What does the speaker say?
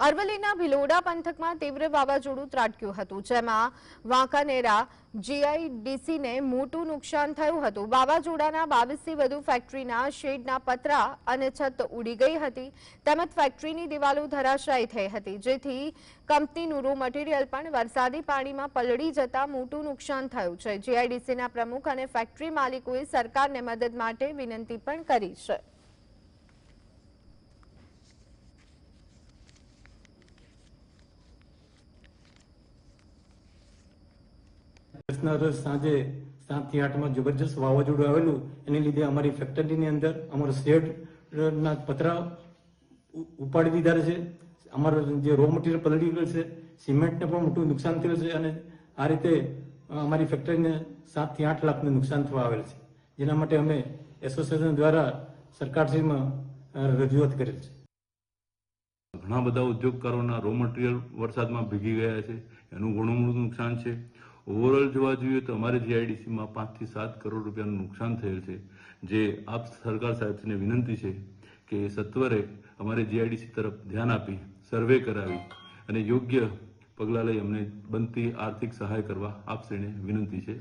અરવલ્લીના ભિલોડા પંથકમાં તીવ્ર વાવાઝોડું ત્રાટક્યું હતું, જેમાં વાંકાનેરા જીઆઈડીસીને મોટું નુકસાન થયું હતું. વાવાઝોડાના બાવીસથી વધુ ફેક્ટરીના શેડના પતરા અને છત ઉડી ગઈ હતી. તેમજ ફેક્ટરીની દિવાલો ધરાશાયી થઈ હતી, જેથી કંપનીનું રો મટીરીયલ પણ વરસાદી પાણીમાં પલળી જતા મોટું નુકસાન થયું છે. જીઆઈડીસીના પ્રમુખ અને ફેક્ટરી માલિકોએ સરકારને મદદ માટે વિનંતી પણ કરી છે. દસના સાંજે સાતથી આઠમાં જબરજસ્ત વાવાઝોડું આવેલું. એની લીધે અમારી ફેક્ટરીની અંદર અમારો શેડના પતરા ઉપાડી દીધા છે અમારો જે રો મટીરિયલ પલળી ગયો છે સિમેન્ટને પણ મોટું નુકસાન થયું છે અને આ રીતે અમારી ફેક્ટરીને સાતથી આઠ લાખનું નુકસાન થવા આવેલ છે. જેના માટે અમે એસોસિએશન દ્વારા સરકારશ્રીમાં રજૂઆત કરેલ છે. ઘણા બધા ઉદ્યોગકારોના રો મટીરિયલ વરસાદમાં ભીગી ગયા છે. એનું ઘણું મોટું નુકસાન છે. ઓવરઓલ જોવા જોઈએ તો અમારે જીઆઈડીસીમાં પાંચથી સાત કરોડ રૂપિયાનું નુકસાન થયેલ છે. જે આપ સરકાર સાહેબને વિનંતી છે કે સત્વરે અમારે જીઆઈડીસી તરફ ધ્યાન આપી, સર્વે કરાવી અને યોગ્ય પગલાં લઈ અમને બનતી આર્થિક સહાય કરવા આપશ્રીને વિનંતી છે.